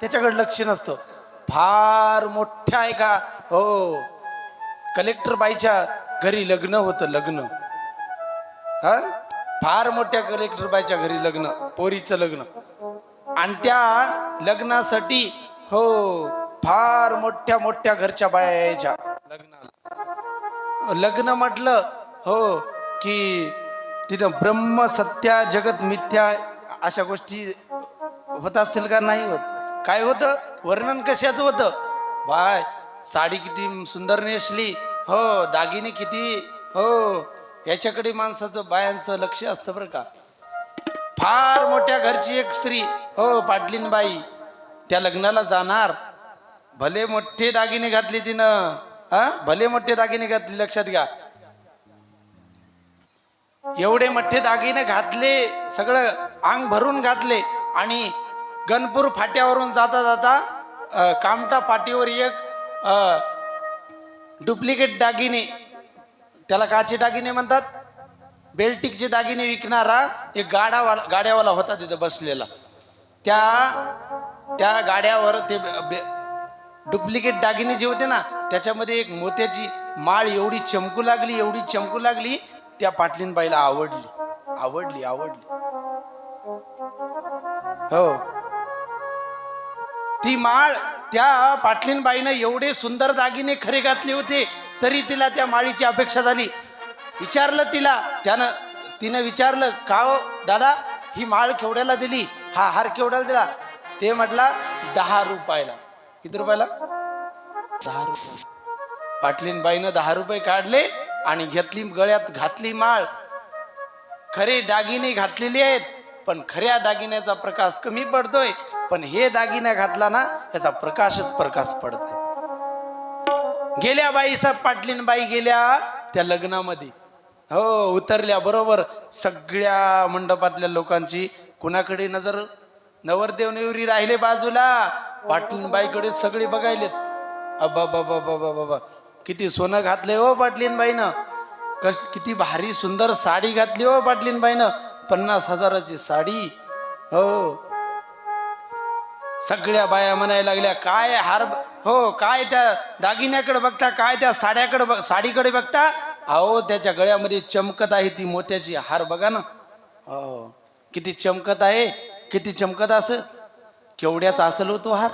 त्याच्याकडे लक्ष नसतं. फार मोठ्या आहे का हो कलेक्टर बाईच्या घरी लग्न होतं लग्न. हा? फार मोठ्या कलेक्टर बाईच्या घरी लग्न पोरीचं लग्न. आणि त्या लग्नासाठी हो फार मोठ्या मोठ्या घरच्या बाया यायच्या लग्नाला. लग्न म्हटलं हो की तिथं ब्रह्म सत्या जगत मिथ्या अशा गोष्टी होत असतील का? नाही होत. काय होतं? वर्णन कशाचं होतं? बाय साडी किती सुंदर नेसली. हो दागिने किती? हो याच्याकडे माणसाचं बायांचं लक्ष असतं बरं का. फार मोठ्या घरची एक स्त्री हो पाटलीन बाई त्या लग्नाला जाणार. भले मोठे दागिने घातले तिनं हा? भले मोठे दागिने घातले लक्षात घ्या. एवढे मोठे दागिने घातले सगळं अंग भरून घातले आणि गणपूर फाट्यावरून जाता जाता कामटा पाटीवर एक डुप्लिकेट दागिने त्याला काचे दागिने म्हणतात? बेल्टिकचे दागिने विकणारा एक गाडावाला गाड्यावाला होता तिथं बसलेला. त्या त्या गाड्यावर ते डुप्लिकेट दागिने जे होते ना त्याच्यामध्ये एक मोत्याची माळ एवढी चमकू लागली एवढी चमकू लागली त्या पाटलीनबाईला आवडली. आवडली आवडली. हो. ती माळ त्या पाटलीनबाईनं एवढे सुंदर दागिने खरे घातले होते तरी तिला त्या माळीची अपेक्षा झाली. विचारलं तिला त्यानं तिनं विचारलं का हो दादा ही माळ केवढ्याला दिली? हा हार केवढ्याला दिला? ते म्हटला दहा रुपयाला. किती रुपयाला? दहा रुपये. पाटलीनबाईनं दहा रुपये काढले आणि घेतली गळ्यात घातली माळ. खरे दागिने घातलेले आहेत पण खऱ्या दागिन्याचा प्रकाश कमी पडतोय. पण हे दागिना घातला ना याचा प्रकाशच प्रकाश पडत गेल्या बाईसा पाटलीन बाई गेल्या त्या लग्नामध्ये. हो उतरल्या बरोबर. सगळ्या मंडपातल्या लोकांची कुणाकडे नजर? नवरदेव नेवरी राहिले बाजूला. पाटलीन बाईकडे सगळे बघायलेत. अबा बाबा बाबा बाबा किती सोनं घातले हो पाटलीन बाईनं कश किती भारी सुंदर साडी घातली हो पाटलीन बाईनं पन्नास हजाराची साडी. हो. सगळ्या बाया म्हणायला लागल्या काय हार हो काय त्या दागिन्याकडे बघता काय त्या साड्याकडे बघ साडीकडे बघता? अहो त्याच्या गळ्यामध्ये चमकत आहे ती मोत्याची हार बघा ना. हो किती चमकत आहे किती चमकत असं? केवढ्याचा असेल हो तो हार?